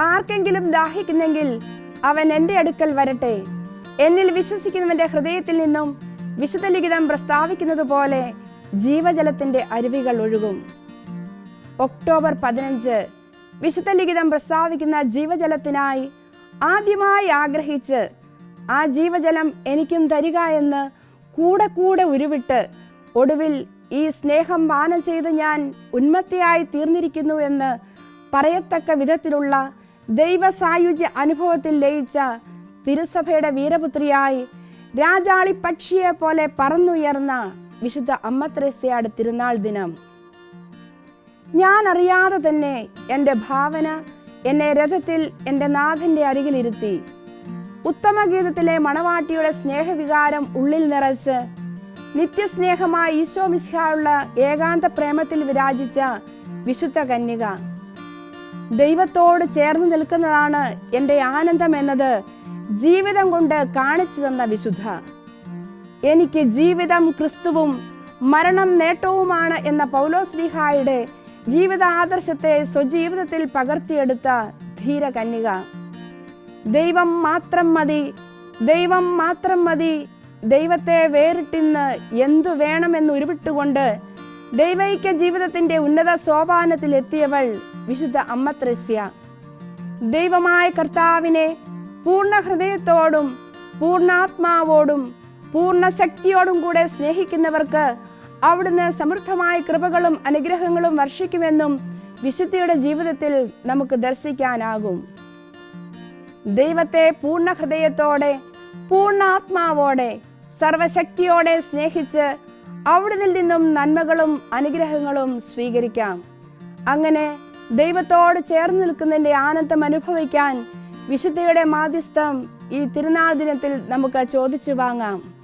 ആർക്കെങ്കിലും ദാഹിക്കുന്നെങ്കിൽ അവൻ എന്റെ അടുക്കൽ വരട്ടെ. എന്നിൽ വിശ്വസിക്കുന്നവന്റെ ഹൃദയത്തിൽ നിന്നും വിശുദ്ധ ലിഖിതം പ്രസ്താവിക്കുന്നത് പോലെ ജീവജലത്തിന്റെ അരുവികൾ ഒഴുകും. ഒക്ടോബർ പതിനഞ്ച് വിശുദ്ധ ലിഖിതം പ്രസ്താവിക്കുന്ന ജീവജലത്തിനായി ആദ്യമായി ആഗ്രഹിച്ച് ആ ജീവജലം എനിക്കും തരിക എന്ന് കൂടെ കൂടെ ഉരുവിട്ട് ഒടുവിൽ ഈ സ്നേഹം പാനം ചെയ്ത് ഞാൻ ഉന്മത്തയായി തീർന്നിരിക്കുന്നു എന്ന് പറയത്തക്ക വിധത്തിലുള്ള ദൈവസായുജ്യ അനുഭവത്തിൽ ലയിച്ച തിരുസഭയുടെ വീരപുത്രിയായി രാജാളി പക്ഷിയെ പോലെ പറന്നുയർന്ന വിശുദ്ധ അമ്മ ത്രേസ്യയുടെ തിരുനാൾ ദിനം. ഞാൻ അറിയാതെ തന്നെ എന്റെ ഭാവന എന്നെ രഥത്തിൽ എന്റെ നാഥന്റെ അരികിലിരുത്തി ഉത്തമഗീതത്തിലെ മണവാട്ടിയുടെ സ്നേഹവികാരം ഉള്ളിൽ നിറച്ച് നിത്യസ്നേഹമായ ഈശോ മിശിഹായുള്ള ഏകാന്ത പ്രേമത്തിൽ വിരാജിച്ച വിശുദ്ധ കന്യക. ദൈവത്തോട് ചേർന്ന് നിൽക്കുന്നതാണ് എന്റെ ആനന്ദം എന്നത് ജീവിതം കൊണ്ട് കാണിച്ചു തന്ന വിശുദ്ധ. എനിക്ക് ജീവിതം ക്രിസ്തുവും മരണം നേട്ടവുമാണ് എന്ന പൗലോസ്ലിഹായുടെ ജീവിത ആദർശത്തെ സ്വജീവിതത്തിൽ പകർത്തിയെടുത്ത ധീര കന്യക ദൈവം മാത്രം മതി ദൈവം മാത്രം മതി ദൈവത്തെ വേറിട്ടിന്ന് എന്തു വേണമെന്ന് ഉരുവിട്ടുകൊണ്ട് ദൈവൈക്യ ജീവിതത്തിന്റെ ഉന്നത സോപാനത്തിൽ എത്തിയവൾ വിശുദ്ധ അമ്മ ത്രസ്യ ദൈവമായ കർത്താവിനെ പൂർണ ഹൃദയത്തോടും പൂർണാത്മാവോടും പൂർണ ശക്തിയോടും കൂടെ സ്നേഹിക്കുന്നവർക്ക് അവിടുന്ന് സമൃദ്ധമായ കൃപകളും അനുഗ്രഹങ്ങളും വർഷിക്കുമെന്നും വിശുദ്ധിയുടെ ജീവിതത്തിൽ നമുക്ക് ദർശിക്കാനാകും. ദൈവത്തെ പൂർണ ഹൃദയത്തോടെ പൂർണാത്മാവോടെ സർവശക്തിയോടെ സ്നേഹിച്ച് അവിടുന്ന് നിന്നും നന്മകളും അനുഗ്രഹങ്ങളും സ്വീകരിക്കാം. അങ്ങനെ ദൈവത്തോട് ചേർന്ന് നിൽക്കുന്നതിന്റെ ആനന്ദം അനുഭവിക്കാൻ വിശുദ്ധയുടെ മാധ്യസ്ഥം ഈ തിരുനാൾ ദിനത്തിൽ നമുക്ക് ചോദിച്ചു വാങ്ങാം.